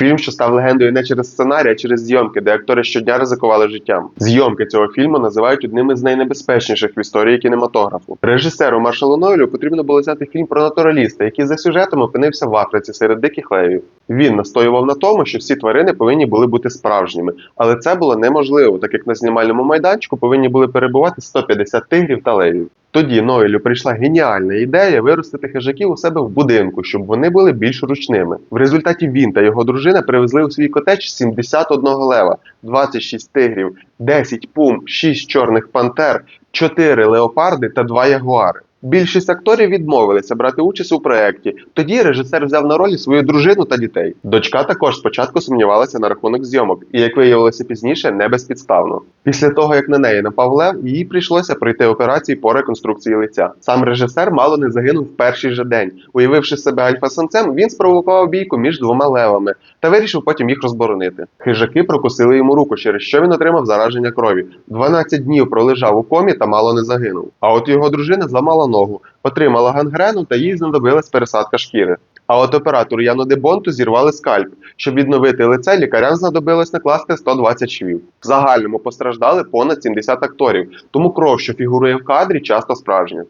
Фільм, що став легендою не через сценарій, а через зйомки, де актори щодня ризикували життям. Зйомки цього фільму називають одним із найнебезпечніших в історії кінематографу. Режисеру Маршалу Нойлю потрібно було взяти фільм про натураліста, який за сюжетом опинився в Африці серед диких левів. Він настоював на тому, що всі тварини повинні були бути справжніми, але це було неможливо, так як на знімальному майданчику повинні були перебувати 150 тигрів та левів. Тоді Ноелю прийшла геніальна ідея виростити хижаків у себе в будинку, щоб вони були більш ручними. В результаті він та його дружина привезли у свій котеч 71 лева, 26 тигрів, 10 пум, 6 чорних пантер, 4 леопарди та 2 ягуари. Більшість акторів відмовилися брати участь у проєкті. Тоді режисер взяв на ролі свою дружину та дітей. Дочка також спочатку сумнівалася на рахунок зйомок, і як виявилося пізніше, не безпідставно. Після того, як на неї напав лев, їй прийшлося пройти операції по реконструкції лиця. Сам режисер мало не загинув в перший же день. Уявивши себе альфа-самцем, він спровокував бійку між двома левами та вирішив потім їх розборонити. Хижаки прокусили йому руку, через що він отримав зараження крові. 12 днів пролежав у комі та мало не загинув. А от його дружина зламала ногу, отримала гангрену та їй знадобилась пересадка шкіри. А от оператору Яну Дебонту зірвали скальп. Щоб відновити лице, лікарям знадобилось накласти 120 швів. В загальному постраждали понад 70 акторів, тому кров, що фігурує в кадрі, часто справжня.